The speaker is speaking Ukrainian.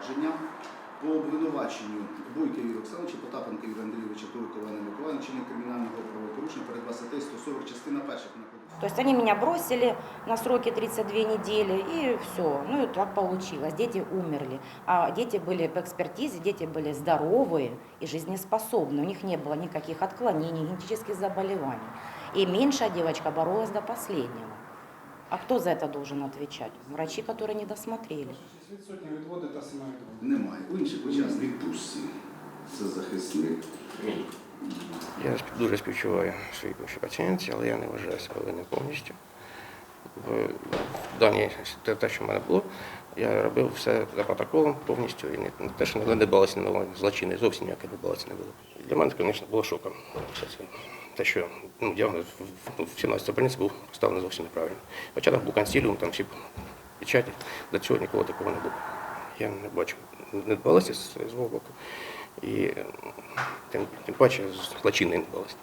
провадження по обвинуваченню Буйка Юрія Олександровича, Потапенка Юрія Андрійовича, Турка Івана Миколаївича, чинення кримінального правопорушення перед статтею 140 частина перша. То есть они меня бросили на сроки 32 недели, и все. Ну и так получилось. Дети умерли. А дети были по экспертизе, дети были здоровые и жизнеспособны. У них не было никаких отклонений, генетических заболеваний. И меньшая девочка боролась до последнего. А кто за это должен отвечать? Врачи, которые не досмотрели. Відсутні відводи та самовідводи. Немає. У інших учасників відпустці. Це захисник. Я дуже співчуваю своїй бувшій пацієнтці, але я не вважаю себе винним повністю. В даній те, те, що в мене було, я робив все за протоколом повністю і не, не те, що не дбалося на злочини, зовсім ніякої дбалося не було. Для мене, звісно, було шоком. Те, що ну, діагноз в- в 17 больниці був поставлений зовсім неправильно. Хоча там був консіліум, там всі печаті, до цього ніколи такого не було. Я не бачу недбалості з свого боку. І тим, тим паче злочинної недбалості.